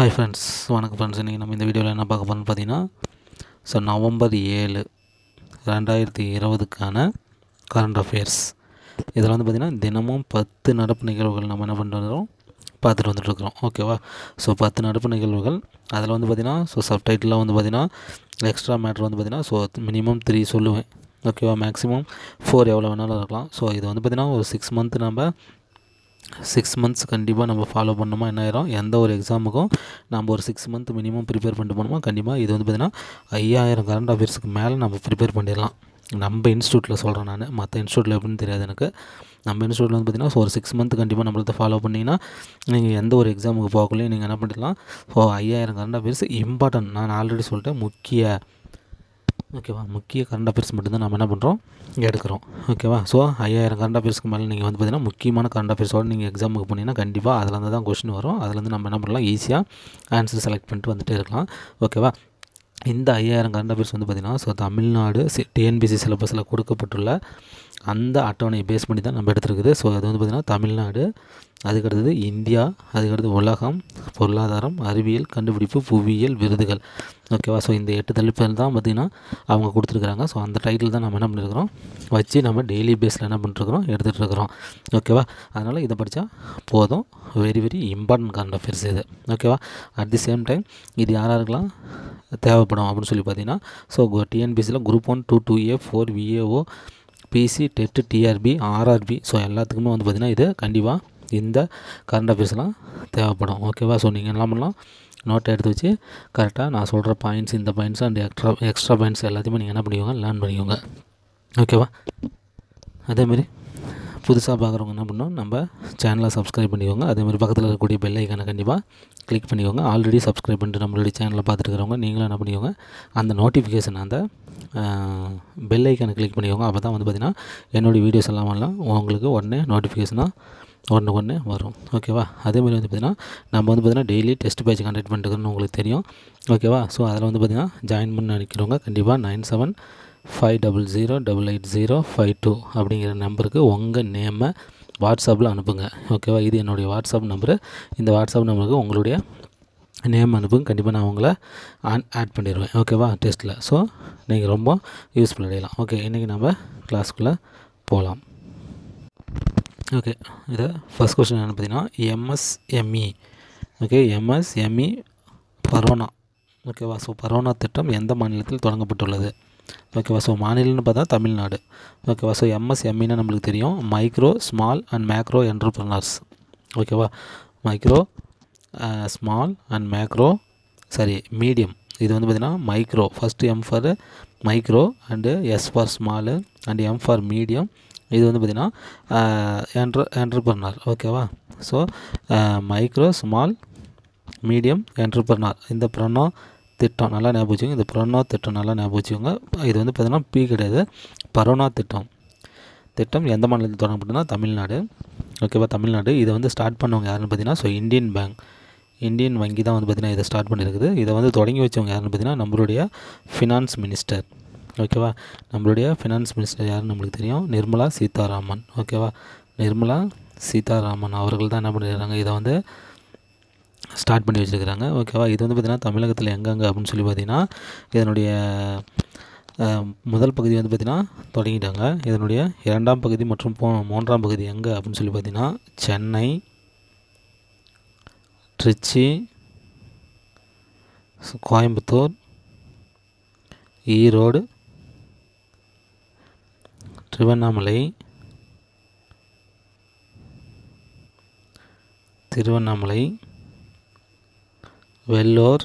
Hi friends வணக்கம் friends இன்றைக்கி நம்ம இந்த வீடியோவில் என்ன பார்க்க போகிறோம்னு பார்த்தீங்கன்னா ஸோ நவம்பர் ஏழு ரெண்டாயிரத்தி இருபதுக்கான கரண்ட் அஃபேர்ஸ் இதில் வந்து பார்த்திங்கன்னா தினமும் பத்து நடப்பு நிகழ்வுகள் நம்ம என்ன பண்ணுறோம் பார்த்துட்டு வந்துட்டுருக்குறோம் ஓகேவா ஸோ பத்து நடப்பு நிகழ்வுகள் அதில் வந்து பார்த்திங்கன்னா ஸோ சப்டைட்டிலாக வந்து பார்த்திங்கன்னா எக்ஸ்ட்ரா மேட்ரு வந்து பார்த்திங்கன்னா ஸோ மினிமம் த்ரீ சொல்லுவேன். ஓகேவா மேக்ஸிமம் ஃபோர் எவ்வளோ வேணாலும் இருக்கலாம். ஸோ இது வந்து பார்த்திங்கன்னா ஒரு சிக்ஸ் மந்த் நம்ம சிக்ஸ் மந்த்ஸ் கண்டிப்பாக நம்ம ஃபாலோ பண்ணோமா என்ன ஆயிரும்? எந்த ஒரு எக்ஸாமுக்கும் நம்ம ஒரு சிக்ஸ் மந்த் மினிமம் ப்ரிப்பேர் பண்ணிட்டு போனோமா கண்டிப்பாக இது வந்து பார்த்திங்கன்னா ஐயாயிரம் கரண்ட் அஃபேர்ஸுக்கு மேலே நம்ம ப்ரிப்பேர் பண்ணிடலாம். நம்ம இன்ஸ்டியூட்டில் சொல்கிறேன் நான். மற்ற இன்ஸ்டியூட்டில் எப்படின்னு தெரியாது எனக்கு. நம்ம இன்ஸ்டியூட்டில் வந்து பார்த்திங்கன்னா ஒரு சிக்ஸ் மந்த் கண்டிப்பாக நம்மளது ஃபாலோ பண்ணிங்கன்னா நீங்கள் எந்த ஒரு எக்ஸாமுக்கு போகக்குள்ளேயும் நீங்கள் என்ன பண்ணிடலாம்? ஸோ ஐயாயிரம் கரண்ட் அஃபேர்ஸ் இம்பார்ட்டன்ட் நான் ஆல்ரெடி சொல்லிட்டேன் முக்கிய ஓகேவா? முக்கிய கரண்ட் அஃபேர்ஸ் மட்டும்தான் நம்ம என்ன பண்ணுறோம் எடுக்கிறோம். ஓகேவா? ஸோ ஐயாயிரம் கரண்ட் அஃபேர்ஸ்க்கு மேலே நீங்கள் வந்து பார்த்தீங்கன்னா முக்கியமான கரண்ட் அஃபேர்ஸோடு நீங்கள் எக்ஸாமுக்கு போனீங்கன்னா கண்டிப்பாக அதில் தான் கொஷின் வரும். அதுலேருந்து நம்ம என்ன பண்ணலாம்? ஈஸியாக ஆன்சர் செலக்ட் பண்ணிட்டு வந்துட்டே இருக்கலாம். ஓகேவா? இந்த ஐயாயிரம் கரண்ட் அஃபேர்ஸ் வந்து பார்த்திங்கன்னா ஸோ தமிழ்நாடு சி டிஎன்பிசி சிலபஸில் கொடுக்கப்பட்டுள்ள அந்த அட்டவணையை பேஸ் பண்ணி தான் நம்ம எடுத்துருக்குது. ஸோ அது வந்து பார்த்திங்கன்னா தமிழ்நாடு அதுக்கடுத்தது இந்தியா அதுக்கடுத்து உலகம் பொருளாதாரம் அறிவியல் கண்டுபிடிப்பு புவியியல் விருதுகள். ஓகேவா ஸோ இந்த எட்டு தலைப்புகள் தான் பார்த்திங்கன்னா அவங்க கொடுத்துருக்குறாங்க. ஸோ அந்த டைட்டில் தான் நம்ம என்ன பண்ணிருக்கிறோம்? வச்சு நம்ம டெய்லி பேஸில் என்ன பண்ணிருக்கிறோம்? எடுத்துகிட்டு இருக்கிறோம். ஓகேவா அதனால் இதை படித்தா போதும். Very very important current affairs இது. ஓகேவா அட் தி சேம் டைம் இது யார் இருக்கலாம் தேவைப்படும் அப்படின்னு சொல்லி பார்த்தீங்கன்னா ஸோ டிஎன்பிசியில் group one two two A four VAO PC TET TRB RRB so எல்லாத்துக்குமே வந்து பார்த்திங்கன்னா இது கண்டிப்பாக இந்த கரண்ட் அஃபேர்ஸ்லாம் தேவைப்படும். ஓகேவா ஸோ நீங்கள் என்ன பண்ணலாம்? நோட்டை எடுத்து வச்சு கரெக்டாக நான் சொல்கிற பாயிண்ட்ஸ் இந்த points and extra extra points எல்லாத்தையுமே நீங்கள் என்ன பண்ணிக்கோங்க? லேர்ன் பண்ணிக்கோங்க. ஓகேவா அதேமாரி புதுசாக பார்க்குறவங்க என்ன பண்ணோம் நம்ம சேனலை சப்ஸ்கிரைப் பண்ணிக்கோங்க. அதேமாதிரி பக்கத்தில் இருக்கக்கூடிய பெல் ஐக்கானை கண்டிப்பாக கிளிக் பண்ணிக்கோங்க. ஆல்ரெடி சப்ஸ்கிரைப் பண்ணிட்டு நம்மளுடைய சேனலை பார்த்துட்டு இருக்கிறவங்க நீங்களும் என்ன பண்ணிக்கோங்க? அந்த நோட்டிஃபிகேஷன் அந்த பெல் ஐக்கானை கிளிக் பண்ணிக்கோங்க. அப்போ தான் வந்து பார்த்திங்கன்னா என்னுடைய வீடியோஸ் எல்லாம் எல்லாம் உங்களுக்கு உடனே நோட்டிஃபிகேஷனாக ஒன்று ஒன்று வரும். ஓகேவா அதேமாதிரி வந்து பார்த்திங்கன்னா நம்ம வந்து பார்த்திங்கன்னா டெய்லி டெஸ்ட் பேட்ச் கண்டக்ட் பண்ணிட்டுருக்கோன்னு உங்களுக்கு தெரியும். ஓகேவா ஸோ அதில் வந்து பார்த்திங்கன்னா ஜாயின் பண்ண நினைக்கிறவங்க கண்டிப்பாக nine seven five double zero double eight zero five two அப்படிங்கிற நம்பருக்கு உங்கள் நேமை வாட்ஸ்அப்பில் அனுப்புங்க. ஓகேவா இது என்னுடைய வாட்ஸ்அப் நம்பரு இந்த வாட்ஸ்அப் நம்பருக்கு உங்களுடைய நேம் அனுப்புங்க. கண்டிப்பாக நான் உங்களை ஆன் ஆட் பண்ணிடுவேன். ஓகேவா டெஸ்ட்டில் ஸோ நீங்கள் ரொம்ப யூஸ்ஃபுல் அடையலாம். ஓகே இன்றைக்கி நம்ம கிளாஸ்க்குள்ளே போகலாம் ஓகே இதை ஃபஸ்ட் கொஸ்டின் என்ன பார்த்தீங்கன்னா எம்எஸ்எம்இ ஓகே எம்எஸ்எம்இ பரோனா. ஓகேவா ஸோ பரோனா திட்டம் எந்த மாநிலத்தில் தொடங்கப்பட்டுள்ளது? ஓகேவா? ஸோ மாநிலம்னு பார்த்தா தமிழ்நாடு. ஓகேவா? ஸோ எம்எஸ்எம்இனா நம்மளுக்கு தெரியும். Micro small and macro entrepreneurs ஓகேவா? Micro small and macro sorry medium இது வந்து பார்த்திங்கன்னா micro first M for micro and S for small and M for medium இது வந்து பார்த்திங்கன்னா என்ட்ர என்டர்பிரனர் ஓகேவா? So micro small medium entrepreneur இந்த ப்ரனோ திட்டம் நல்லா ஞாபகம் வச்சுக்கோங்க. இந்த புரோனா திட்டம் நல்லா ஞாபகம் வச்சுக்கோங்க. இது வந்து பார்த்திங்கன்னா பி கிடையாது. பரோனா திட்டம். திட்டம் எந்த மாநிலத்தில் தொடங்கப்பட்டதுன்னா தமிழ்நாடு. ஓகேவா தமிழ்நாடு. இதை வந்து ஸ்டார்ட் பண்ணவங்க யாருன்னு பார்த்தீங்கன்னா ஸோ இந்தியன் பேங்க் இந்தியன் வங்கி தான் வந்து பார்த்திங்கன்னா இதை ஸ்டார்ட் பண்ணியிருக்குது இதை வந்து தொடங்கி வச்சவங்க யாருன்னு பார்த்தீங்கன்னா நம்மளுடைய ஃபினான்ஸ் மினிஸ்டர் ஓகேவா நம்மளுடைய ஃபினான்ஸ் மினிஸ்டர் யாருன்னு நம்மளுக்கு தெரியும்? நிர்மலா சீதாராமன். ஓகேவா நிர்மலா சீதாராமன் அவர்கள் தான் என்ன பண்ணிடுறாங்க இதை வந்து ஸ்டார்ட் பண்ணி வச்சுருக்கிறாங்க. ஓகேவா? இது வந்து பார்த்திங்கன்னா தமிழகத்தில் எங்கெங்கே அப்படின்னு சொல்லி பார்த்திங்கன்னா இதனுடைய முதல் பகுதி வந்து பார்த்திங்கன்னா தொடங்கிட்டாங்க. இதனுடைய இரண்டாம் பகுதி மற்றும் போ மூன்றாம் பகுதி எங்கே அப்படின்னு சொல்லி பார்த்திங்கன்னா சென்னை திருச்சி கோயம்புத்தூர் ஈரோடு திருவண்ணாமலை திருவண்ணாமலை வெள்ளூர்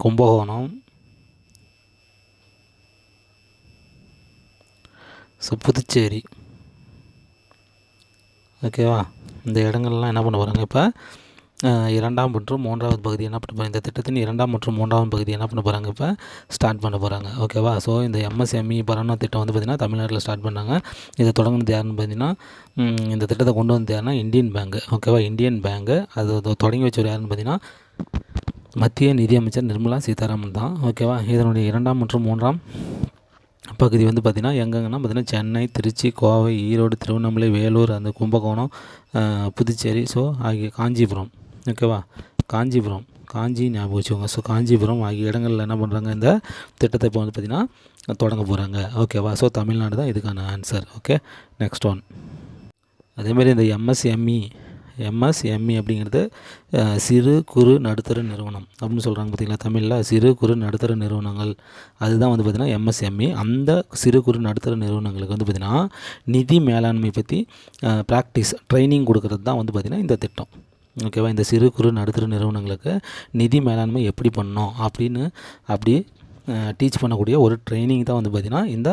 கும்பகோணம் ஸோ புதுச்சேரி ஓகேவா இந்த இடங்கள்லாம் என்ன பண்ண போகிறாங்க இப்போ இரண்டாம் மற்றும் மூன்றாவது பகுதி என்ன பண்ண போகிறாங்க இந்த திட்டத்தின் இரண்டாம் மற்றும் மூன்றாவது பகுதி என்ன பண்ண போகிறாங்க இப்போ ஸ்டார்ட் பண்ண போகிறாங்க ஓகேவா ஸோ இந்த எம்எஸ்எம்இ பரானா திட்டம் வந்து பார்த்திங்கன்னா தமிழ்நாட்டில் ஸ்டார்ட் பண்ணாங்க. இதை தொடங்கினது யாருன்னு பார்த்தீங்கன்னா இந்த திட்டத்தை கொண்டு வந்து யாருன்னா இந்தியன் பேங்கு ஓகேவா இந்தியன் பேங்கு அது தொடங்கி வச்சவர் யாருன்னு பார்த்தீங்கன்னா மத்திய நிதியமைச்சர் நிர்மலா சீதாராமன் தான். ஓகேவா இதனுடைய இரண்டாம் மற்றும் மூன்றாம் பகுதி வந்து பார்த்திங்கன்னா எங்கெங்கன்னா பார்த்திங்கன்னா சென்னை திருச்சி கோவை ஈரோடு திருவண்ணாமலை வேலூர் அந்த கும்பகோணம் புதுச்சேரி ஸோ ஆகிய காஞ்சிபுரம். ஓகேவா? காஞ்சிபுரம். காஞ்சி ஞாபகம் வச்சுக்கோங்க. ஸோ காஞ்சிபுரம் ஆகிய இடங்களில் என்ன பண்ணுறாங்க இந்த திட்டத்தை இப்போ வந்து பார்த்திங்கன்னா தொடங்க போகிறாங்க ஓகேவா? ஸோ தமிழ்நாடு தான் இதுக்கான ஆன்சர் ஓகே நெக்ஸ்ட் ஒன் அதேமாதிரி இந்த எம்எஸ்எம்இ எம்எஸ்எம்இ அப்படிங்கிறது சிறு குறு நடுத்தர நிறுவனம் அப்படின்னு சொல்கிறாங்க பார்த்திங்களா தமிழில்? சிறு குறு நடுத்தர நிறுவனங்கள். அதுதான் வந்து பார்த்திங்கன்னா எம்எஸ்எம்இ அந்த சிறு குறு நடுத்தர நிறுவனங்களுக்கு வந்து பார்த்திங்கன்னா நிதி மேலாண்மை பற்றி ப்ராக்டிஸ் ட்ரைனிங் கொடுக்கறது தான் வந்து பார்த்திங்கன்னா இந்த திட்டம். ஓகேவா இந்த சிறு குறு நடுத்தர நிறுவனங்களுக்கு நிதி மேலாண்மை எப்படி பண்ணணும் அப்படின்னு அப்படி டீச் பண்ணக்கூடிய ஒரு ட்ரைனிங் தான் வந்து பார்த்திங்கன்னா இந்த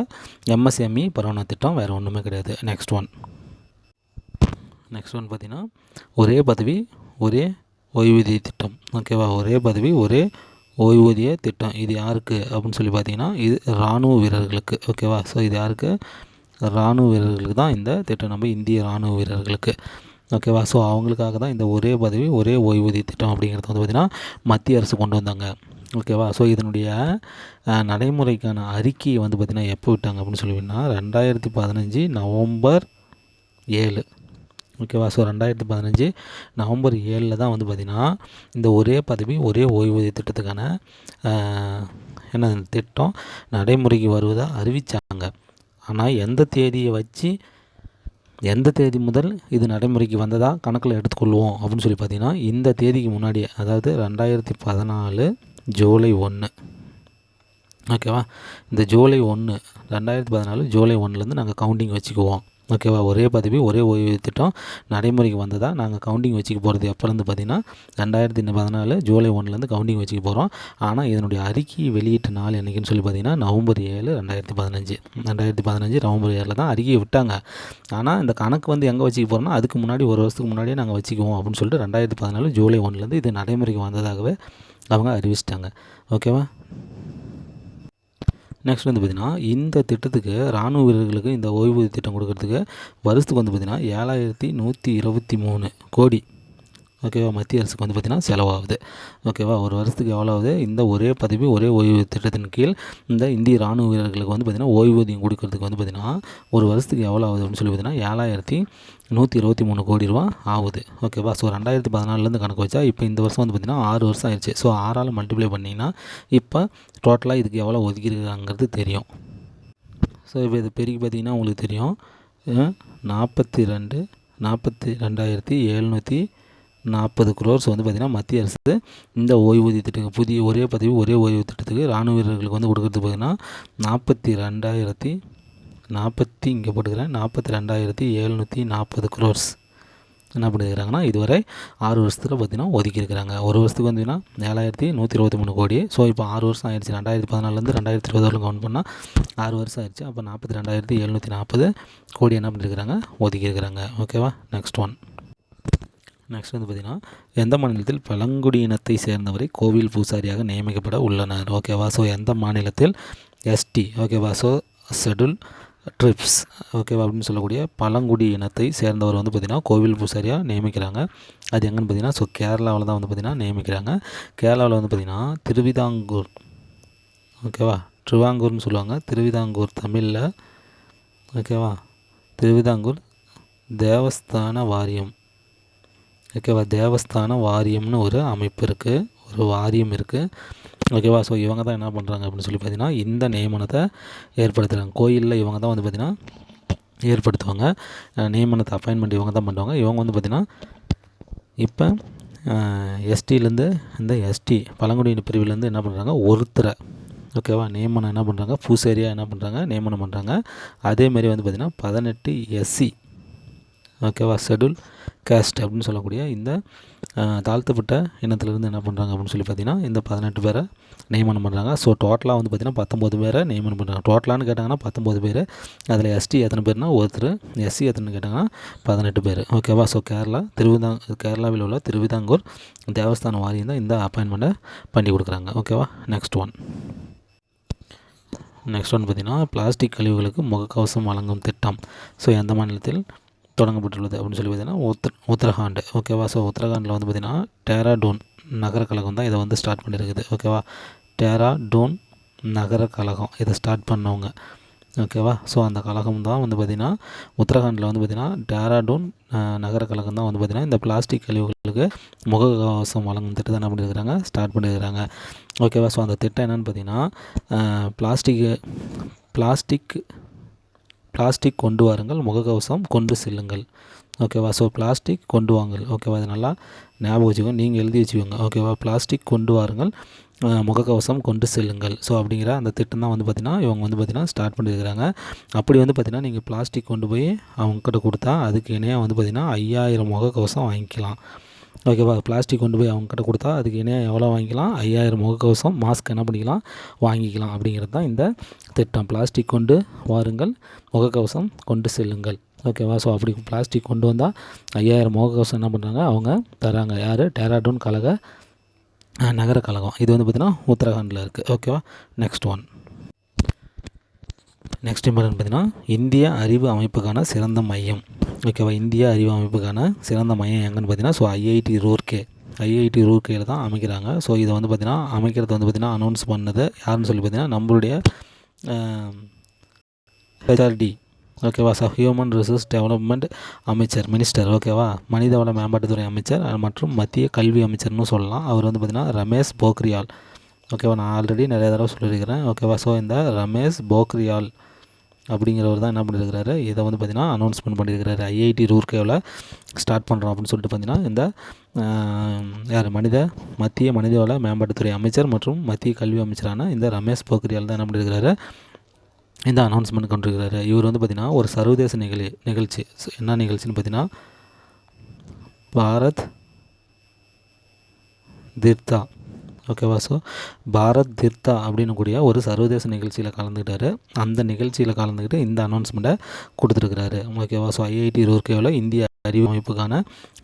எம்எஸ்எம்இ பரவன திட்டம். வேறு ஒன்றுமே கிடையாது. நெக்ஸ்ட் ஒன் நெக்ஸ்ட் ஒன் பார்த்திங்கன்னா ஒரே பதவி ஒரே ஓய்வூதிய திட்டம். ஓகேவா ஒரே பதவி ஒரே ஓய்வூதிய திட்டம். இது யாருக்கு அப்படின்னு சொல்லி பார்த்தீங்கன்னா இது இராணுவ வீரர்களுக்கு. ஓகேவா ஸோ இது யாருக்கு? இராணுவ வீரர்களுக்கு தான் இந்த திட்டம். நம்ம இந்திய இராணுவ வீரர்களுக்கு. ஓகேவா ஸோ அவங்களுக்காக தான் இந்த ஒரே பதவி ஒரே ஓய்வூதிய திட்டம் அப்படிங்கிறது வந்து பார்த்திங்கன்னா மத்திய அரசு கொண்டு வந்தாங்க. ஓகேவா ஸோ இதனுடைய நடைமுறைக்கான அறிக்கையை வந்து பார்த்திங்கன்னா எப்போ விட்டாங்க அப்படின்னு சொல்லுவீங்கன்னா ரெண்டாயிரத்தி பதினஞ்சு நவம்பர் ஏழு. ஓகேவா ஸோ ரெண்டாயிரத்தி பதினஞ்சு நவம்பர் ஏழில் தான் வந்து பார்த்திங்கன்னா இந்த ஒரே பதவி ஒரே ஓய்வூதிய திட்டத்துக்கான என்ன திட்டம் நடைமுறைக்கு வருவதாக அறிவித்தாங்க ஆனால் எந்த தேதியை வச்சு எந்த தேதி முதல் இது நடைமுறைக்கு வந்ததா கணக்கில் எடுத்துக்கொள்வோம் அப்படின்னு சொல்லி பார்த்தீங்கன்னா இந்த தேதிக்கு முன்னாடி அதாவது ரெண்டாயிரத்தி பதினாலு ஜூலை ஒன்று ஓகேவா? இந்த ஜூலை ஒன்று ரெண்டாயிரத்தி பதினாலு ஜூலை ஒன்றுலேருந்து நாங்கள் கவுண்டிங் வச்சுக்குவோம். ஓகேவா? ஒரே பதவி ஒரே ஓய்வு திட்டம் நடைமுறைக்கு வந்ததாக நாங்கள் கவுண்டிங் வச்சுக்க போகிறது எப்போலேருந்து பார்த்தீங்கன்னா ரெண்டாயிரத்தி பதினாலு ஜூலை ஒன்றுலேருந்து கவுண்டிங் வச்சுக்க போகிறோம் ஆனால் இதனுடைய அறிக்கை வெளியிட்ட நாள் என்னைக்குன்னு சொல்லி பார்த்தீங்கன்னா நவம்பர் ஏழு ரெண்டாயிரத்தி பதினஞ்சு. ரெண்டாயிரத்தி பதினஞ்சு நவம்பர் ஏழில் தான் அறிக்கையை விட்டாங்க. ஆனால் இந்த கணக்கு வந்து எங்கே வச்சுக்க போகிறோம்னா அதுக்கு முன்னாடி ஒரு வருஷத்துக்கு முன்னாடியே நாங்கள் வச்சுக்குவோம் அப்படின்னு சொல்லிட்டு ரெண்டாயிரத்தி பதினாலு ஜூலை ஒன்றுலேருந்து இது நடைமுறைக்கு வந்ததாகவே அவங்க அறிவிச்சிட்டாங்க. ஓகேவா? நெக்ஸ்ட் வந்து பார்த்திங்கன்னா இந்த திட்டத்துக்கு இராணுவ வீரர்களுக்கு இந்த ஓய்வூதிய திட்டம் கொடுக்கறதுக்கு வருஷத்துக்கு வந்து பார்த்திங்கன்னா ஏழாயிரத்தி நூற்றி இருபத்தி மூணு கோடி. ஓகேவா? மத்திய அரசுக்கு வந்து பார்த்திங்கன்னா செலவாகுது. ஓகேவா? ஒரு வருஷத்துக்கு எவ்வளோ ஆகுது இந்த ஒரே பதவி ஒரே ஓய்வூதிய திட்டத்தின் கீழ் இந்த இந்திய ராணுவ வீரர்களுக்கு வந்து பார்த்திங்கன்னா ஓய்வூதியம் கொடுக்கறதுக்கு வந்து பார்த்திங்கன்னா ஒரு வருஷத்துக்கு எவ்வளோ ஆகுது அப்படின்னு சொல்லி பார்த்திங்கன்னா ஏழாயிரத்தி நூற்றி இருபத்தி மூணு கோடி ரூபா ஆகுது. ஓகேவா? ஸோ ரெண்டாயிரத்தி பதினாலுலேருந்து கணக்கு வச்சா இப்போ இந்த வருஷம் வந்து பார்த்திங்கன்னா ஆறு வருஷம் ஆயிடுச்சு. ஸோ ஆறால் மல்டிப்ளை பண்ணிங்கன்னா இப்போ டோட்டலாக இதுக்கு எவ்வளோ ஒதுக்கியிருக்காங்கிறது தெரியும். ஸோ இப்போ இது பெருக்கி பார்த்தீங்கன்னா உங்களுக்கு தெரியும். நாற்பத்தி ரெண்டு நாற்பத்தி ரெண்டாயிரத்தி எழுநூற்றி நாற்பது குரோர்ஸ் வந்து பார்த்திங்கன்னா மத்திய அரசு இந்த ஓய்வூதிய திட்டத்துக்கு புதிய ஒரே பதவி ஒரே ஓய்வு திட்டத்துக்கு இராணுவ வீரர்களுக்கு வந்து கொடுக்குறது பார்த்திங்கன்னா நாற்பத்தி ரெண்டாயிரத்தி நாற்பத்தி இங்கே போட்டுக்கிறேன். நாற்பத்தி ரெண்டாயிரத்தி எழுநூற்றி நாற்பது குரோர்ஸ் என்ன பண்ணியிருக்கிறாங்கன்னா இதுவரை ஆறு வருஷத்தில் பார்த்தீங்கன்னா ஒதுக்கியிருக்கிறாங்க. ஒரு வருஷத்துக்கு வந்தீங்கன்னா ஏழாயிரத்தி நூற்றி இருபத்தி மூணு கோடி. ஸோ இப்போ ஆறு வருஷம் ஆயிடுச்சு. ரெண்டாயிரத்தி பதினாலேருந்து ரெண்டாயிரத்தி இருபது வரலும் கவுண்ட் பண்ணால் ஆறு வருஷம் ஆயிடுச்சு. அப்போ நாற்பத்தி ரெண்டாயிரத்தி எழுநூற்றி நாற்பது கோடி என்ன பண்ணியிருக்கிறாங்க ஒதுக்கியிருக்கிறாங்க. ஓகேவா நெக்ஸ்ட் ஒன் நெக்ஸ்ட் வந்து பார்த்திங்கன்னா எந்த மாநிலத்தில் பழங்குடியினத்தை சேர்ந்தவரை கோவில் பூசாரியாக நியமிக்கப்பட உள்ளனர்? ஓகேவா ஸோ எந்த மாநிலத்தில் எஸ்டி ஓகேவா ஸோ ஷெட்யூல் ட்ரிப்ஸ் ஓகேவா அப்படின்னு சொல்லக்கூடிய பழங்குடி இனத்தை சேர்ந்தவர் வந்து பார்த்திங்கன்னா கோவில் பூசாரியாக நியமிக்கிறாங்க. அது எங்கன்னு பார்த்தீங்கன்னா ஸோ கேரளாவில் தான் வந்து பார்த்திங்கன்னா நியமிக்கிறாங்க. கேரளாவில் வந்து பார்த்திங்கன்னா திருவிதாங்கூர் ஓகேவா திருவாங்கூர்னு சொல்லுவாங்க. திருவிதாங்கூர் தமிழில் ஓகேவா திருவிதாங்கூர் தேவஸ்தான வாரியம். ஓகேவா? தேவஸ்தான வாரியம்னு ஒரு அமைப்பு இருக்குது ஒரு வாரியம் இருக்குது ஓகேவா? ஸோ இவங்க தான் என்ன பண்ணுறாங்க அப்படின்னு சொல்லி பார்த்தீங்கன்னா இந்த நியமனத்தை ஏற்படுத்துகிறாங்க கோயிலில் இவங்க தான் வந்து பார்த்திங்கன்னா ஏற்படுத்துவாங்க. நியமனத்தை அப்பாயின்மெண்ட் இவங்க தான் பண்ணுவாங்க. இவங்க வந்து பார்த்திங்கன்னா இப்போ எஸ்டிலேருந்து இந்த எஸ்டி பழங்குடியின பிரிவிலேருந்து என்ன பண்ணுறாங்க ஒருத்தரை. ஓகேவா? நியமனம் என்ன பண்ணுறாங்க பூசேரியாக என்ன பண்ணுறாங்க நியமனம் பண்ணுறாங்க அதேமாரி வந்து பார்த்திங்கன்னா பதினெட்டு எஸ்சி ஓகேவா? ஷெட்யூல் கேஸ்ட் அப்படின்னு சொல்லக்கூடிய இந்த தாழ்த்தப்பட்ட இனத்துலேருந்து என்ன பண்ணுறாங்க அப்படின்னு சொல்லி பார்த்தீங்கன்னா இந்த பதினெட்டு பேரை நியமனம் பண்ணுறாங்க ஸோ டோட்டலாக வந்து பார்த்திங்கன்னா பத்தொம்போது பேரை நியமனம் பண்ணுறாங்க டோட்டலான்னு கேட்டாங்கன்னா பத்தொம்போது பேர். அதில் எஸ்டி எத்தனை பேர்னா ஒருத்தர். எஸ்சி எத்தனை கேட்டாங்கன்னா பதினெட்டு பேர். ஓகேவா? ஸோ கேரளா திருவிதாங் கேரளாவில் உள்ள திருவிதாங்கூர் தேவஸ்தான வாரியம் தான் இந்த அப்பாயின்மெண்ட்டை பண்ணி கொடுக்குறாங்க. ஓகேவா? நெக்ஸ்ட் ஒன் நெக்ஸ்ட் ஒன் பார்த்திங்கன்னா பிளாஸ்டிக் கழிவுகளுக்கு முகக்கவசம் வழங்கும் திட்டம். ஸோ எந்த மாநிலத்தில்? தொடங்கப்பட்டுள்ளது அப்படின்னு சொல்லி பார்த்தீங்கன்னா உத் உத்தரகாண்ட். ஓகேவா ஸோ உத்தரகாண்டில் வந்து பார்த்திங்கன்னா டேராடூன் நகர கழகம் தான் இதை வந்து ஸ்டார்ட் பண்ணியிருக்குது ஓகேவா டேராடூன் நகர கழகம் இதை ஸ்டார்ட் பண்ணவங்க. ஓகேவா ஸோ அந்த கழகம் தான் வந்து பார்த்திங்கன்னா உத்தரகாண்டில் வந்து பார்த்திங்கன்னா டேராடூன் நகர கழகம் தான் வந்து பார்த்திங்கன்னா இந்த பிளாஸ்டிக் கழிவுகளுக்கு முகக்கவசம் வழங்கும் திட்டத்தை என்ன பண்ணியிருக்கிறாங்க ஸ்டார்ட் பண்ணியிருக்கிறாங்க ஓகேவா ஸோ அந்த திட்டம் என்னென்னு பார்த்தீங்கன்னா பிளாஸ்டிக்கு பிளாஸ்டிக் பிளாஸ்டிக் கொண்டு வாருங்கள் முகக்கவசம் கொண்டு செல்லுங்கள். ஓகேவா? ஸோ பிளாஸ்டிக் கொண்டு வாங்கள். ஓகேவா? அது நல்லா ஞாபகம் வச்சுக்கோங்க. நீங்கள் எழுதி வச்சுக்கோங்க. ஓகேவா? பிளாஸ்டிக் கொண்டு வாருங்கள் முகக்கவசம் கொண்டு செல்லுங்கள். ஸோ அப்படிங்கிற அந்த திட்டம் தான் வந்து பார்த்திங்கன்னா இவங்க வந்து பார்த்திங்கன்னா ஸ்டார்ட் பண்ணியிருக்கிறாங்க. அப்படி வந்து பார்த்திங்கன்னா நீங்கள் பிளாஸ்டிக் கொண்டு போய் அவங்கக்கிட்ட கொடுத்தா அதுக்கு இணையாக வந்து பார்த்திங்கன்னா ஐயாயிரம் முகக்கவசம் வாங்கிக்கலாம். ஓகேவா பிளாஸ்டிக் கொண்டு போய் அவங்கக்கிட்ட கொடுத்தா அதுக்கு இணையாக எவ்வளோ வாங்கிக்கலாம்? ஐயாயிரம் முகக்கவசம் மாஸ்க் என்ன பண்ணிக்கலாம்? வாங்கிக்கலாம் அப்படிங்கிறது தான் இந்த திட்டம். பிளாஸ்டிக் கொண்டு வாருங்கள் முகக்கவசம் கொண்டு செல்லுங்கள். ஓகேவா ஸோ அப்படி பிளாஸ்டிக் கொண்டு வந்தால் ஐயாயிரம் முகக்கவசம் என்ன பண்ணுறாங்க அவங்க தராங்க யார்? டேராடூன் கழக நகர கழகம். இது வந்து பார்த்திங்கன்னா உத்தரகாண்டில் இருக்குது ஓகேவா நெக்ஸ்ட் ஒன் நெக்ஸ்ட் இம்பார்ட்டன் பார்த்திங்கன்னா இந்திய அறிவு அமைப்புக்கான சிறந்த மையம். ஓகேவா இந்திய அறிவு அமைப்புக்கான சிறந்த மையம் எங்கன்னு பார்த்தீங்கன்னா ஸோ ஐஐடி ரூர்கே ஐஐடி ரூர்கேயில் தான் அமைக்கிறாங்க. ஸோ இதை வந்து பார்த்திங்கன்னா அமைக்கிறது வந்து பார்த்திங்கன்னா அனௌன்ஸ் பண்ணது யாருன்னு சொல்லி பார்த்திங்கன்னா நம்மளுடைய ஹெச்ஆர்டி ஓகேவா சார் ஹியூமன் ரிசோர்ஸ் டெவலப்மெண்ட் அமைச்சர் மினிஸ்டர் ஓகேவா மனிதவள மேம்பாட்டுத்துறை அமைச்சர் மற்றும் மத்திய கல்வி அமைச்சர்னு சொல்லலாம். அவர் வந்து பார்த்திங்கன்னா ரமேஷ் போக்ரியால். ஓகேவா நான் ஆல்ரெடி நிறைய தடவை சொல்லியிருக்கிறேன். ஓகேவா ஸோ இந்த ரமேஷ் போக்ரியால் அப்படிங்கிறவர் தான் என்ன பண்ணியிருக்கிறாரு இதை வந்து பார்த்திங்கன்னா அனௌன்ஸ்மெண்ட் பண்ணியிருக்கிறாரு ஐஐடி ரூர்கேவில் ஸ்டார்ட் பண்ணுறோம் அப்படின்னு சொல்லிட்டு பார்த்திங்கன்னா இந்த யார்? மனித மத்திய மனிதவள மேம்பாட்டுத்துறை அமைச்சர் மற்றும் மத்திய கல்வி அமைச்சரான இந்த ரமேஷ் போக்ரியால் தான் என்ன பண்ணியிருக்கிறாரு இந்த அனௌன்ஸ்மெண்ட் கொண்டிருக்கிறாரு. இவர் வந்து பார்த்திங்கன்னா ஒரு சர்வதேச நிகழ்ச்சி நிகழ்ச்சி. என்ன நிகழ்ச்சின்னு பார்த்தீங்கன்னா பாரத் தீர்த்தா. ஓகேவா? ஸோ பாரத் தீர்த்தா அப்படின்னு கூடிய ஒரு சர்வதேச நிகழ்ச்சியில் கலந்துக்கிட்டாரு அந்த நிகழ்ச்சியில் கலந்துக்கிட்டு இந்த அனௌன்ஸ்மெண்ட்டை கொடுத்துருக்குறாரு. ஓகேவா? ஸோ ஐஐடி ரூர்கேவில் இந்திய அறிவு அமைப்புக்கான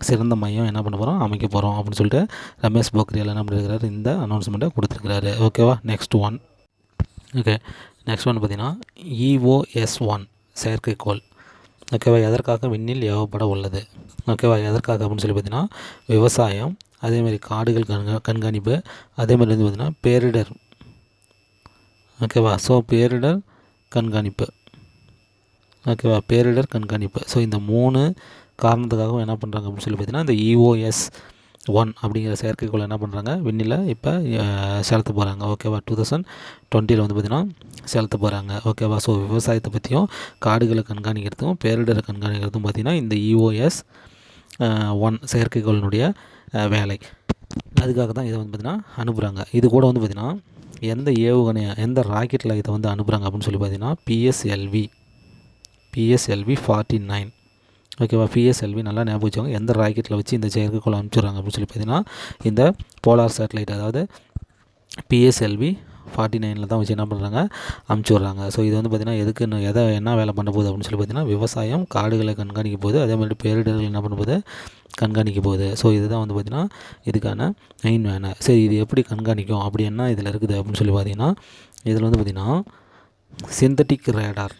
சிறந்த மையம் என்ன பண்ண போகிறோம் அமைக்க போகிறோம் அப்படின்னு சொல்லிட்டு ரமேஷ் போக்ரியால் என்ன பண்ணியிருக்கிறாரு இந்த அனௌன்ஸ்மெண்ட்டை கொடுத்துருக்குறாரு. ஓகேவா? Next one okay next one பார்த்திங்கன்னா இஓஎஸ் ஒன் செயற்கைக்கோள். ஓகேவா? எதற்காக விண்ணில் ஏவப்பட உள்ளது? ஓகேவா? எதற்காக அப்படின்னு சொல்லி பார்த்தீங்கன்னா விவசாயம் அதேமாதிரி காடுகள் கண்கா கண்காணிப்பு அதேமாதிரி வந்து பார்த்திங்கன்னா பேரிடர். ஓகேவா? ஸோ பேரிடர் கண்காணிப்பு. ஓகேவா? பேரிடர் கண்காணிப்பு. ஸோ இந்த மூணு காரணத்துக்காகவும் என்ன பண்ணுறாங்க அப்படின்னு சொல்லி பார்த்தீங்கன்னா இந்த இஓஎஸ் ஒன் அப்படிங்கிற செயற்கைக்கோள் என்ன பண்ணுறாங்க விண்ணில் இப்போ செலுத்த போகிறாங்க ஓகேவா? டூ தௌசண்ட் டுவெண்ட்டியில் வந்து பார்த்திங்கன்னா செலுத்த போகிறாங்க ஓகேவா? ஸோ விவசாயத்தை பற்றியும் காடுகளை கண்காணிக்கிறதுக்கும் பேரிடரை கண்காணிக்கிறதும் பார்த்திங்கன்னா இந்த இஓஎஸ் ஒன் செயற்கைக்கோளினுடைய வேலை. அதுக்காக தான் இதை வந்து பார்த்திங்கன்னா அனுப்புகிறாங்க இது கூட வந்து பார்த்திங்கன்னா எந்த ஏவுகணை எந்த ராக்கெட்டில் இதை வந்து அனுப்புகிறாங்க அப்படின்னு சொல்லி பார்த்திங்கன்னா பிஎஸ்எல்வி பிஎஸ்எல்வி ஃபார்ட்டி நைன் ஓகேவா பிஎஸ்எல்வி நல்லா ஞாபகம் வச்சவங்க எந்த ராக்கெட்டில் வச்சு இந்த செயற்கைக்கோள் அனுப்பிச்சுட்றாங்க அப்படின்னு சொல்லி பார்த்தீங்கன்னா இந்த போலார் சேட்டலைட் அதாவது பிஎஸ்எல்வி ஃபார்ட்டி நைனில் தான் வச்சு என்ன பண்ணுறாங்க அமுச்சு விட்றாங்க. ஸோ இது வந்து பார்த்திங்கன்னா எதுக்கு எதை என்ன வேலை பண்ண போகுது அப்படின்னு சொல்லி பார்த்தீங்கன்னா விவசாயம் காடுகளை கண்காணிக்க போகுது. அதே மாதிரி பேரிடர்கள் என்ன பண்ண போகுது? கண்காணிக்க போகுது. ஸோ இதுதான் வந்து பார்த்திங்கன்னா இதுக்கான மெயின் வேலை. சரி இது எப்படி கண்காணிக்கும்? அப்படி என்ன இதில் இருக்குது அப்படின்னு சொல்லி பார்த்தீங்கன்னா இதில் வந்து பார்த்திங்கன்னா சிந்தட்டிக் ரேடார்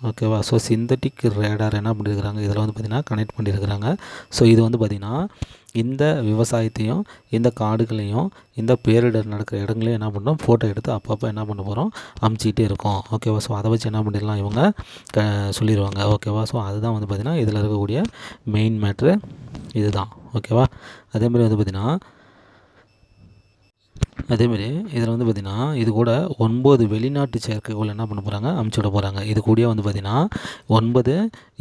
ஓகேவா ஸோ சிந்தட்டிக் ரேடார் என்ன பண்ணியிருக்கிறாங்க இதில் வந்து பார்த்திங்கன்னா கனெக்ட் பண்ணியிருக்கிறாங்க ஸோ இது வந்து பார்த்திங்கன்னா இந்த விவசாயத்தையும் இந்த காடுகளையும் இந்த பேரிடர் நடக்கிற இடங்களையும் என்ன பண்ணுறோம்? ஃபோட்டோ எடுத்து அப்பப்போ என்ன பண்ண போகிறோம் அமுச்சிக்கிட்டே இருக்கோம். ஓகேவா ஸோ அதை வச்சு என்ன பண்ணிடலாம் இவங்க? க சொல்லிடுவாங்க ஓகேவா ஸோ அதுதான் வந்து பார்த்திங்கன்னா இதில் இருக்கக்கூடிய மெயின் மேட்ரு இதுதான். ஓகேவா அதேமாதிரி வந்து பார்த்திங்கன்னா அதேமாரி இதில் வந்து பார்த்திங்கன்னா இது கூட ஒன்பது வெளிநாட்டு செயற்கைக்கோள் என்ன பண்ண போகிறாங்க அமுச்சு விட போகிறாங்க இது கூட வந்து பார்த்திங்கன்னா ஒன்பது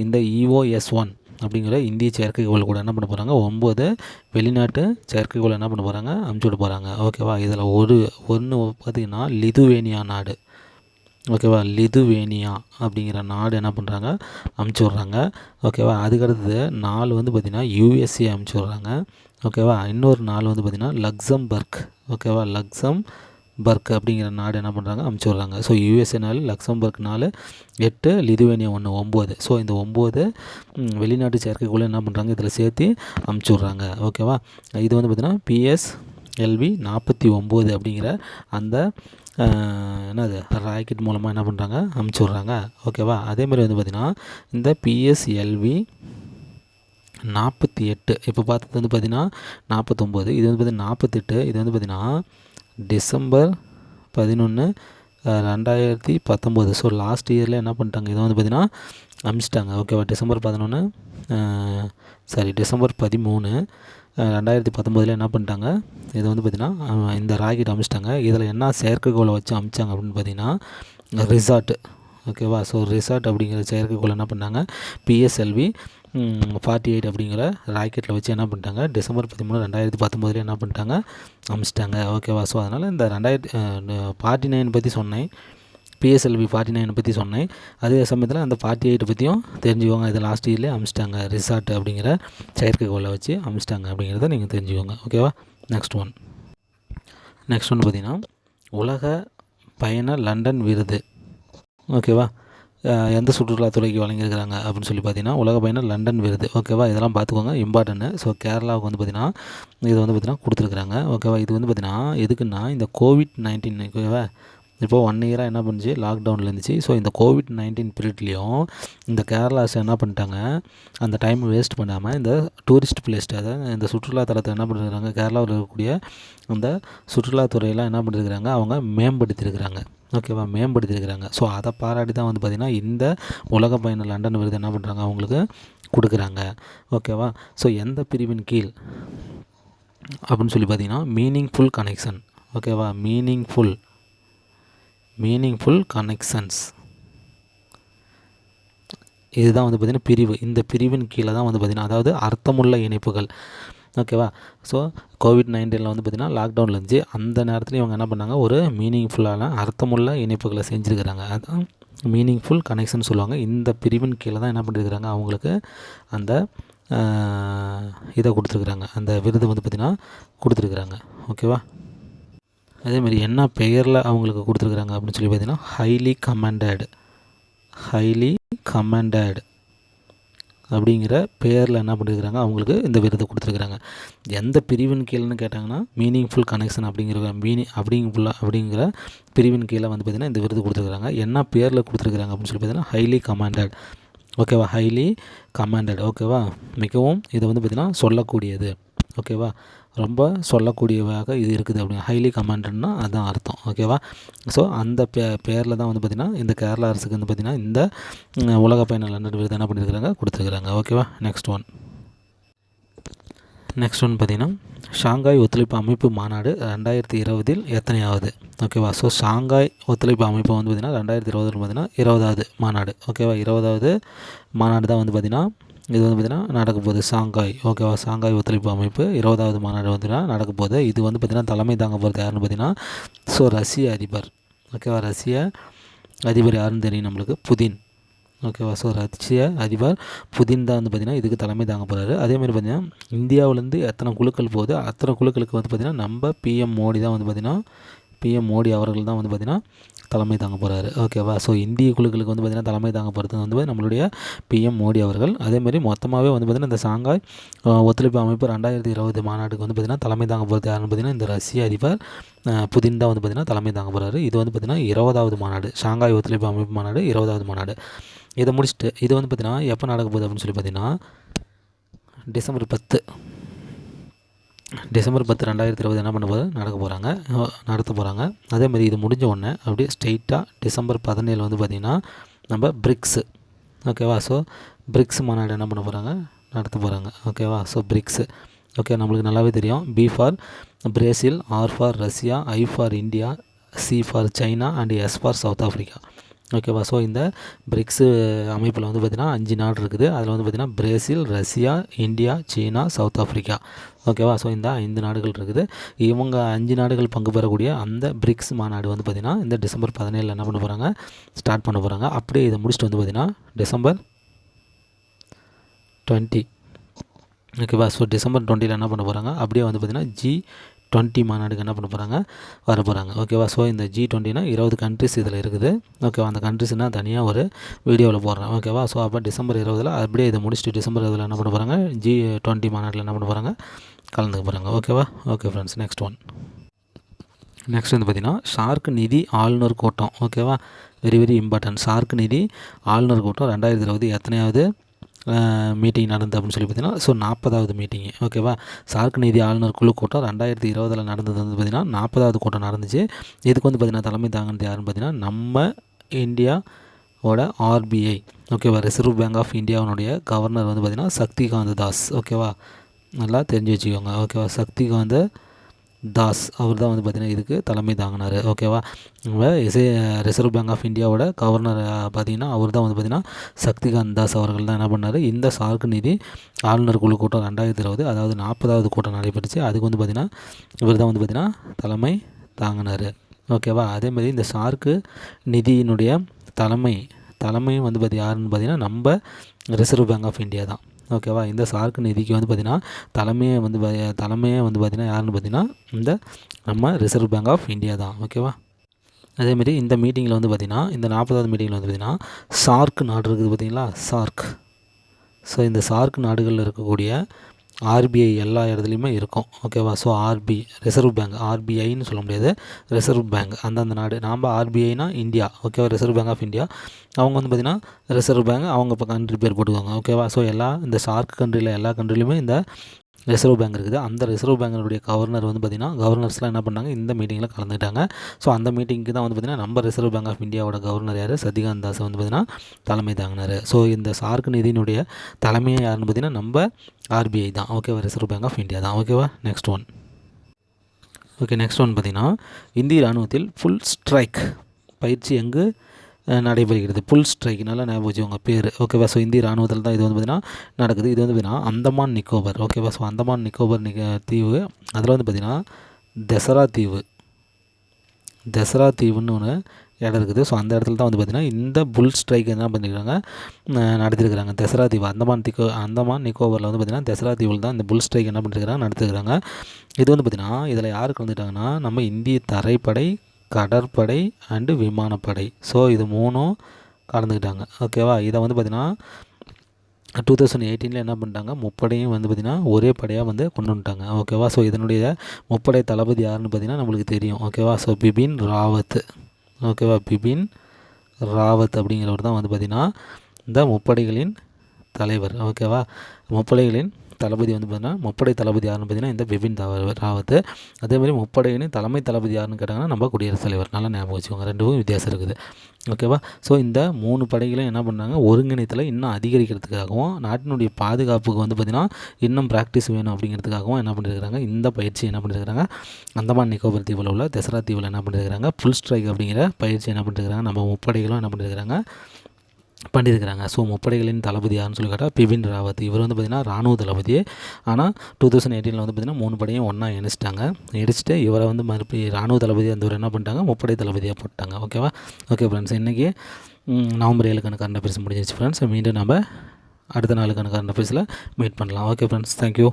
இந்த இஓஎஸ் ஒன் அப்படிங்கிற இந்திய செயற்கைக்கோள் கூட என்ன பண்ண போகிறாங்க ஒம்பது வெளிநாட்டு செயற்கைக்கோள் என்ன பண்ண போகிறாங்க அமுச்சு விட போகிறாங்க ஓகேவா இதில் ஒரு ஒன்று பார்த்திங்கன்னா லிதுவேனியா நாடு. ஓகேவா லிதுவேனியா அப்படிங்கிற நாடு என்ன பண்ணுறாங்க அமுச்சு விட்றாங்க. ஓகேவா அதுக்கடுத்தது நாலு வந்து பார்த்திங்கன்னா யூஎஸ்ஏ அமுச்சு விட்றாங்க. ஓகேவா? இன்னொரு நாள் வந்து பார்த்திங்கன்னா லக்ஸம்பர்க் ஓகேவா? லக்ஸம் பர்க் அப்படிங்கிற நாடு என்ன பண்ணுறாங்க அமுச்சு விட்றாங்க. ஸோ யூஎஸ்ஏ நாலு லக்சம்பர்க் நாலு எட்டு லிதுவேனியா ஒன்று ஒம்பது. ஸோ இந்த ஒம்பது வெளிநாட்டு செயற்கைக்குள்ளே என்ன பண்ணுறாங்க இதில் சேர்த்து அமுச்சு விட்றாங்க. ஓகேவா? இது வந்து பார்த்திங்கன்னா பிஎஸ் எல்வி நாற்பத்தி ஒம்பது அப்படிங்கிற அந்த என்னது ராக்கெட் மூலமாக என்ன பண்ணுறாங்க அமுச்சு விட்றாங்க. ஓகேவா? அதேமாதிரி வந்து பார்த்திங்கன்னா இந்த பிஎஸ்எல்வி நாற்பத்தி எட்டு. இப்போ பார்த்தது வந்து பார்த்திங்கன்னா நாற்பத்தொம்போது இது வந்து பார்த்திங்கன்னா நாற்பத்தெட்டு இது வந்து பார்த்திங்கன்னா டிசம்பர் பதினொன்று ரெண்டாயிரத்தி பத்தொம்போது. ஸோ லாஸ்ட் இயரில் என்ன பண்ணிட்டாங்க? இதை வந்து பார்த்திங்கன்னா அமிச்சிட்டாங்க. ஓகேவா டிசம்பர் பதினொன்று சாரி டிசம்பர் பதிமூணு ரெண்டாயிரத்தி பத்தொம்போதில் என்ன பண்ணிட்டாங்க? இது வந்து பார்த்திங்கன்னா இந்த ராக்கெட் அமிச்சிட்டாங்க. இதில் என்ன செயற்கைக்கோளை வச்சு அமிச்சாங்க அப்படின்னு பார்த்தீங்கன்னா ரிசார்ட்டு ஓகேவா ஸோ ரிசார்ட் அப்படிங்கிற செயற்கைக்கோள் என்ன பண்ணாங்க பிஎஸ்எல்வி ஃபார்ட்டி எயிட் அப்படிங்கிற ராக்கெட்டில் வச்சு என்ன பண்ணிட்டாங்க? டிசம்பர் பதிமூணு ரெண்டாயிரத்தி பத்தொம்போதுல என்ன பண்ணிட்டாங்க? அமிச்சிட்டாங்க. ஓகேவா ஸோ அதனால் இந்த ரெண்டாயிரத்தி ஃபார்ட்டி நைன் பற்றி சொன்னேன். பிஎஸ்எல்வி ஃபார்ட்டி நைனை பற்றி சொன்னேன். அதே சமயத்தில் அந்த ஃபார்ட்டி எயிட் பற்றியும் தெரிஞ்சுக்கோங்க. இது லாஸ்ட் இயர்லேயே அமிச்சிட்டாங்க. ரிசார்ட் அப்படிங்கிற செயற்கைக்கோளை வச்சு அமிச்சிட்டாங்க அப்படிங்கிறத நீங்கள் தெரிஞ்சுக்கோங்க. ஓகேவா நெக்ஸ்ட் ஒன் நெக்ஸ்ட் ஒன் பார்த்திங்கன்னா உலக பயண லண்டன் விருது. ஓகேவா எந்த சுற்றுலாத்துறைக்கு வழங்கியிருக்கிறாங்க அப்படின்னு சொல்லி பார்த்தீங்கன்னா உலக பயணம் லண்டன் விருது. ஓகேவா இதெல்லாம் பார்த்துக்கோங்க. இம்பார்ட்டன்னு ஸோ கேரளாவுக்கு வந்து பார்த்திங்கன்னா இது வந்து பார்த்திங்கன்னா கொடுத்துருக்குறாங்க. ஓகேவா இது வந்து பார்த்திங்கன்னா எதுக்குன்னா இந்த கோவிட் நைன்டீன் ஓகேவா இப்போது ஒன் இயராக என்ன பண்ணுச்சு? லாக்டவுனில் இருந்துச்சு. ஸோ இந்த கோவிட் நைன்டீன் பீரியட்லேயும் இந்த கேரளாஸ் என்ன பண்ணிட்டாங்க? அந்த டைம் வேஸ்ட் பண்ணாமல் இந்த டூரிஸ்ட் பிளேஸ் அதாவது இந்த சுற்றுலாத்தலத்தை என்ன பண்ணிருக்காங்க? கேரளாவில் இருக்கக்கூடிய அந்த சுற்றுலாத்துறையெல்லாம் என்ன பண்ணிருக்கிறாங்க? அவங்க மேம்படுத்தியிருக்கிறாங்க ஓகேவா மேம்படுத்தியிருக்கிறாங்க ஸோ அதை பாராட்டி தான் வந்து பார்த்திங்கன்னா இந்த உலக பயண லண்டன் விருது என்ன பண்ணுறாங்க அவங்களுக்கு கொடுக்குறாங்க. ஓகேவா ஸோ எந்த பிரிவின் கீழ் அப்படின்னு சொல்லி பார்த்தீங்கன்னா மீனிங்ஃபுல் கனெக்ஷன் ஓகேவா மீனிங்ஃபுல் மீனிங்ஃபுல் கனெக்ஷன்ஸ் இதுதான் வந்து பார்த்திங்கன்னா பிரிவு. இந்த பிரிவின் கீழே தான் வந்து பார்த்திங்கன்னா அதாவது அர்த்தமுள்ள இணைப்புகள். ஓகேவா ஸோ கோவிட் நைன்டீனில் வந்து பார்த்திங்கன்னா லாக்டவுனில் இருந்துச்சு அந்த நேரத்தில் இவங்க என்ன பண்ணாங்க? ஒரு மீனிங்ஃபுல்லான அர்த்தமுள்ள இணைப்புகளை செஞ்சுருக்கிறாங்க. அதுதான் மீனிங்ஃபுல் கனெக்ஷன் சொல்லுவாங்க. இந்த பிரிவின் கீழே தான் என்ன பண்ணியிருக்கிறாங்க அவங்களுக்கு அந்த இதை கொடுத்துருக்குறாங்க. அந்த விருது வந்து பார்த்திங்கன்னா கொடுத்துருக்குறாங்க. ஓகேவா அதேமாதிரி என்ன பெயரில் அவங்களுக்கு கொடுத்துருக்குறாங்க அப்படின்னு சொல்லி பார்த்தீங்கன்னா ஹைலி கமெண்டட் ஹைலி கமெண்டட் அப்படிங்கிற பேரில் என்ன பண்ணியிருக்கிறாங்க அவங்களுக்கு இந்த விருது கொடுத்துருக்குறாங்க. எந்த பிரிவின் கீழேன்னு கேட்டாங்கன்னா மீனிங்ஃபுல் கனெக்ஷன் அப்படிங்கிற மீனிங் அப்படிங்குள்ள அப்படிங்கிற பிரிவின் கீழே வந்து பார்த்திங்கன்னா இந்த விருது கொடுத்துருக்குறாங்க. என்ன பேரில் கொடுத்துருக்குறாங்க அப்படின்னு சொல்லி பார்த்தீங்கன்னா ஹைலி கமாண்டட் ஓகேவா ஹைலி கமாண்டட் ஓகேவா மிகவும் இதை வந்து பார்த்திங்கன்னா சொல்லக்கூடியது. ஓகேவா? ரொம்ப சொல்லக்கூடியவாக இது இருக்குது அப்படின்னு ஹைலி கமாண்டட்னா அதுதான் அர்த்தம். ஓகேவா? ஸோ அந்த பே பேரில் தான் வந்து பார்த்திங்கன்னா இந்த கேரளா அரசுக்கு வந்து பார்த்திங்கன்னா இந்த உலக பயண லண்டன் விருது என்ன பண்ணியிருக்கிறாங்க கொடுத்துருக்குறாங்க. ஓகேவா? நெக்ஸ்ட் ஒன் நெக்ஸ்ட் ஒன் பார்த்திங்கன்னா ஷாங்காய் ஒத்துழைப்பு அமைப்பு மாநாடு ரெண்டாயிரத்தி இருபதில் எத்தனையாவது? ஓகேவா? ஸோ ஷாங்காய் ஒத்துழைப்பு அமைப்பு வந்து பார்த்திங்கன்னா ரெண்டாயிரத்தி இருபதில் பார்த்திங்கன்னா இருபதாவது மாநாடு. ஓகேவா? இருபதாவது மாநாடு தான் வந்து பார்த்திங்கன்னா இது வந்து பார்த்திங்கன்னா நடக்க போகுது. சாங்காய் ஓகேவா? சாங்காய் ஒத்துழைப்பு அமைப்பு இருபதாவது மாநாடு வந்துன்னா நடக்க போகுது. இது வந்து பார்த்திங்கன்னா தலைமை தாங்க போகிறது யாருன்னு பார்த்திங்கன்னா ஸோ ரஷ்ய அதிபர். ஓகேவா? ரஷ்ய அதிபர் யாருன்னு தெரியும் நம்மளுக்கு? புதின். ஓகேவா? ஸோ ரஷ்ய அதிபர் புதின் தான் வந்து பார்த்திங்கன்னா இதுக்கு தலைமை தாங்க போகிறாரு அதேமாதிரி பார்த்திங்கன்னா இந்தியாவிலேருந்து எத்தனை குழுக்கள் போகுது? அத்தனை குழுக்களுக்கு வந்து பார்த்திங்கன்னா நம்ம பிஎம் மோடி தான் வந்து பார்த்திங்கன்னா பிஎம் மோடி அவர்கள் தான் வந்து பார்த்திங்கன்னா தலைமை தாங்க போகிறாரு ஓகேவா ஸோ இந்திய குழுக்களுக்கு வந்து பார்த்திங்கன்னா தலைமை தாங்க போகிறது வந்து நம்மளுடைய பிஎம் மோடி அவர்கள் அதேமாதிரி மொத்தமாகவே வந்து பார்த்திங்கன்னா இந்த சாங்காய் ஒத்துழைப்பு அமைப்பு ரெண்டாயிரத்தி இருபது மாநாட்டுக்கு வந்து பார்த்திங்கன்னா தலைமை தாங்க போகிறது யாருன்னு பார்த்திங்கன்னா இந்த ரஷ்ய அதிபர் புதின் தான் வந்து பார்த்திங்கன்னா தலைமை தாங்க போகிறாரு இது வந்து பார்த்திங்கன்னா இருபதாவது மாநாடு. ஷாங்காய் ஒத்துழைப்பு அமைப்பு மாநாடு இருபதாவது மாநாடு. இதை முடிச்சுட்டு இது வந்து பார்த்திங்கன்னா எப்போ நடக்க போகுது அப்படின்னு சொல்லி பார்த்திங்கன்னா டிசம்பர் பத்து. டிசம்பர் பத்து ரெண்டாயிரத்தி இருபது என்ன பண்ண போது நடக்க போகிறாங்க நடத்த போகிறாங்க அதேமாதிரி இது முடிஞ்ச உடனே அப்படியே ஸ்ட்ரெயிட்டாக டிசம்பர் பதினேழு வந்து பார்த்திங்கன்னா நம்ம பிரிக்ஸு ஓகேவா ஸோ பிரிக்ஸ் மாநாடு என்ன பண்ண போகிறாங்க நடத்த போகிறாங்க ஓகேவா ஸோ பிரிக்ஸு ஓகே நம்மளுக்கு நல்லாவே தெரியும். B for Brazil R for Russia I for India C for China and S for South Africa ஓகேவா ஸோ இந்த பிரிக்ஸு அமைப்பில் வந்து பார்த்திங்கன்னா அஞ்சு நாடு இருக்குது. அதில் வந்து பார்த்திங்கன்னா பிரேசில் ரஷ்யா இந்தியா சீனா சவுத் ஆஃப்ரிக்கா ஓகேவா ஸோ இந்த ஐந்து நாடுகள் இருக்குது. இவங்க அஞ்சு நாடுகள் பங்கு பெறக்கூடிய அந்த பிரிக்ஸ் மாநாடு வந்து பார்த்திங்கன்னா இந்த டிசம்பர் பதினேழில் என்ன பண்ண போகிறாங்க ஸ்டார்ட் பண்ண போகிறாங்க அப்படியே இதை முடிச்சுட்டு வந்து பார்த்திங்கன்னா டிசம்பர் டுவெண்ட்டி ஓகேவா ஸோ டிசம்பர் டுவெண்ட்டியில் என்ன பண்ண போகிறாங்க அப்படியே வந்து பார்த்திங்கன்னா ஜி டுவெண்ட்டி மாநாடுக்கு என்ன பண்ண போகிறாங்க வர போகிறாங்க ஓகேவா ஸோ இந்த ஜி டுவெண்ட்டினா இருபது கண்ட்ரிஸ் இதில் இருக்குது. ஓகேவா அந்த கண்ட்ரிஸ்னால் தனியாக ஒரு வீடியோவில் போடுறேன். ஓகேவா ஸோ அப்போ டிசம்பர் இருபதில் அப்படியே இதை முடிச்சுட்டு டிசம்பர் இருபதில் என்ன பண்ண போகிறாங்க ஜி டுவெண்ட்டி மாநாட்டில் என்ன பண்ண போகிறாங்க கலந்துக்க போகிறாங்க ஓகேவா okay friends next one next வந்து பார்த்திங்கன்னா ஷார்க் நிதி ஆளுநர் கூட்டம். ஓகேவா வெரி வெரி இம்பார்ட்டன்ட் ஷார்க் நிதி ஆளுநர் கூட்டம் ரெண்டாயிரத்தி இருபது எத்தனையாவது? மீட்டிங் நடந்தது அப்படின்னு சொல்லி பார்த்தீங்கன்னா ஸோ நாற்பதாவது மீட்டிங்கு ஓகேவா சார்க் நிதி ஆளுநர் குழு கூட்டம் ரெண்டாயிரத்தி இருபதில் நடந்தது வந்து பார்த்திங்கன்னா நாற்பதாவது கூட்டம் நடந்துச்சு. இதுக்கு வந்து பார்த்திங்கன்னா தலைமை தாங்கினது யாருன்னு பார்த்தீங்கன்னா நம்ம இந்தியா ஓட ஆர்பிஐ ஓகேவா ரிசர்வ் பேங்க் ஆஃப் இந்தியாவினுடைய கவர்னர் வந்து பார்த்திங்கன்னா சக்திகாந்த தாஸ். ஓகேவா நல்லா தெரிஞ்சு வச்சுக்கோங்க. ஓகேவா சக்திகாந்த தாஸ் அவர் தான் வந்து பார்த்திங்கன்னா இதுக்கு தலைமை தாங்கினார். ஓகேவா நம்ம இசை ரிசர்வ் பேங்க் ஆஃப் இந்தியாவோட கவர்னர் பார்த்திங்கன்னா அவர் தான் வந்து பார்த்திங்கன்னா சக்திகாந்த் தாஸ் அவர்கள் தான் என்ன பண்ணார்? இந்த சார்க்கு நிதி ஆளுநர் குழு கூட்டம் ரெண்டாயிரத்தி இருபது அதாவது நாற்பதாவது கூட்டம் நடைபெற்றுச்சு. அதுக்கு வந்து பார்த்திங்கன்னா இவர் தான் வந்து பார்த்திங்கன்னா தலைமை தாங்கினார். ஓகேவா அதேமாதிரி இந்த சார்க்கு நிதியினுடைய தலைமை தலைமையும் வந்து பார்த்தி யாருன்னு பார்த்திங்கன்னா நம்ம ரிசர்வ் பேங்க் ஆஃப் இந்தியா தான். ஓகேவா இந்த சார்க்கு நிதிக்கு வந்து பார்த்திங்கன்னா தலைமையை வந்து தலைமையே வந்து பார்த்திங்கன்னா யாருன்னு பார்த்திங்கன்னா இந்த நம்ம ரிசர்வ் பேங்க் ஆஃப் இந்தியா தான். ஓகேவா அதேமாரி இந்த மீட்டிங்கில் வந்து பார்த்திங்கன்னா இந்த நாற்பதாவது மீட்டிங்கில் வந்து பார்த்திங்கன்னா சார்க் நாடு இருக்குது பார்த்திங்களா சார்க். ஸோ இந்த சார்க் நாடுகளில் இருக்கக்கூடிய ஆர்பிஐ எல்லா இடத்துலையுமே இருக்கும். ஓகேவா? ஸோ ஆர்பி ரிசர்வ் பேங்க் ஆர்பிஐன்னு சொல்ல முடியாது. ரிசர்வ் பேங்க் அந்தந்த நாடு. நாம் ஆர்பிஐனா இந்தியா. ஓகேவா? ரிசர்வ் பேங்க் ஆஃப் இந்தியா அவங்க வந்து பார்த்திங்கன்னா ரிசர்வ் பேங்க் அவங்க இப்போ கண்ட்ரி பேர் போட்டுக்கோங்க ஓகேவா? ஸோ எல்லா இந்த சார்க் கண்ட்ரியில் எல்லா கண்ட்ரிலையுமே இந்த ரிசர்வ் பேங்க் இருக்குது. அந்த ரிசர்வ் பேங்கினுடைய கவர்னர் வந்து பார்த்திங்கன்னா கவர்னர்ஸ்லாம் என்ன பண்ணாங்க? இந்த மீட்டிங்கில் கலந்துட்டாங்க ஸோ அந்த மீட்டிங்க்கு தான் வந்து பார்த்திங்கன்னா நம்ம ரிசர்வ் பேங்க் ஆஃப் இந்தியாவோட கவர்னர் யார்? சதிகாந்த் தாஸ் வந்து பார்த்திங்கன்னா தலைமை தாங்கினார். ஸோ இந்த சார்க் நிதியினுடைய தலைமையை யாருன்னு பார்த்திங்கன்னா நம்ம ஆர்பிஐ தான். ஓகேவா ரிசர்வ் பேங்க் ஆஃப் இந்தியா தான். ஓகேவா next one okay next one பார்த்திங்கன்னா இந்திய இராணுவத்தில் ஃபுல் ஸ்ட்ரைக் பயிற்சி எங்கு? நடைபெறுகிறது. புல் ஸ்ட்ரைக்னால ஞாபகம் வச்சுக்கோங்க பேர். ஓகேவா ஸோ இந்திய இராணுவத்தில் தான் இது வந்து பார்த்திங்கன்னா நடக்குது. இது வந்து பார்த்திங்கன்னா அந்தமான் நிக்கோபர். ஓகேவா ஸோ அந்தமான் நிக்கோபர் நிக்க தீவு. அதில் வந்து பார்த்திங்கன்னா தசரா தீவு. தசரா தீவுன்னு ஒன்று இடம் இருக்குது. ஸோ அந்த இடத்துல தான் வந்து பார்த்திங்கன்னா இந்த புல் ஸ்ட்ரைக் என்ன பண்ணியிருக்காங்க நடத்திருக்கிறாங்க. தசரா தீவு. அந்தமான் திக்கோ அந்தமான் நிக்கோபரில் வந்து பார்த்திங்கன்னா தசரா தீவில் தான் இந்த புல் ஸ்ட்ரைக் என்ன பண்ணிருக்கிறாங்க நடத்திருக்கிறாங்க. இது வந்து பார்த்திங்கன்னா இதில் யார் கலந்துட்டாங்கன்னா நம்ம இந்திய தரைப்படை கடற்படை அண்டு விமானப்படை. ஸோ இது மூணும் கலந்துக்கிட்டாங்க. ஓகேவா இதை வந்து பார்த்திங்கன்னா டூ தௌசண்ட் எயிட்டீனில் என்ன பண்ணிட்டாங்க? முப்படையும் வந்து பார்த்திங்கன்னா ஒரே படையாக வந்து கொண்டு வந்துட்டாங்க. ஓகேவா ஸோ இதனுடைய முப்படை தளபதி யாருன்னு பார்த்தீங்கன்னா நம்மளுக்கு தெரியும். ஓகேவா ஸோ பிபின் ராவத். ஓகேவா பிபின் ராவத் அப்படிங்கிறவர் தான் வந்து பார்த்திங்கன்னா இந்த முப்படைகளின் தலைவர். ஓகேவா முப்படைகளின் தளபதி வந்து பார்த்தீங்கன்னா முப்படை தளபதி யாருன்னு பார்த்தீங்கன்னா இந்த பிபின் ராவத். அதே அதேமாதிரி முப்படையின் தலைமை தளபதி யாருன்னு கேட்டாங்கன்னா நம்ம குடியரசுத் தலைவர். நல்லா ஞாபகம் வச்சுக்கோங்க. ரெண்டுக்கும் வித்தியாசம் இருக்குது. ஓகேவா ஸோ இந்த மூணு படைகளும் என்ன பண்ணாங்க? ஒருங்கிணைத்தில் இன்னும் அதிகரிக்கிறதுக்காகவும் நாட்டினுடைய பாதுகாப்புக்கு வந்து பார்த்திங்கன்னா இன்னும் ப்ராக்டிஸ் வேணும் அப்படிங்கிறதுக்காகவும் என்ன பண்ணியிருக்கிறாங்க இந்த பயிற்சி என்ன பண்ணியிருக்கிறாங்க அந்தமான் நிக்கோபர் தீவில் உள்ள தெசரா தீவில் என்ன பண்ணியிருக்கிறாங்க ஃபுல் ஸ்ட்ரைக் அப்படிங்கிற பயிற்சி என்ன பண்ணியிருக்கிறாங்க நம்ம முப்படைகளும் என்ன பண்ணியிருக்கிறாங்க பண்ணியிருக்கிறாங்க. ஸோ முப்படைகளின் தளபதி யாருன்னு சொல்லி கேட்டால் பிபின் ராவத். இவர் வந்து பார்த்திங்கன்னா ராணுவ தளபதி. ஆனால் டூ தௌசண்ட் எயிட்டீனில் வந்து பார்த்திங்கன்னா மூணு படையும் ஒன்றா இணைச்சிட்டாங்க. இடிச்சிட்டு இவரை வந்து மறுபடி ராணுவ தளபதி அந்த என்ன பண்ணிட்டாங்க? முப்படை தளபதியாக போட்டாங்க. ஓகேவா ஓகே ஃப்ரெண்ட்ஸ் இன்றைக்கி நவம்பர் ஏழுக்கான கரண்ட் அஃபேர்ஸ் முடிஞ்சிச்சு ஃப்ரெண்ட்ஸ் மீண்டும் நம்ம அடுத்த நாளுக்கான கரண்ட் அஃபேர்ஸில் மீட் பண்ணலாம். Okay friends thank you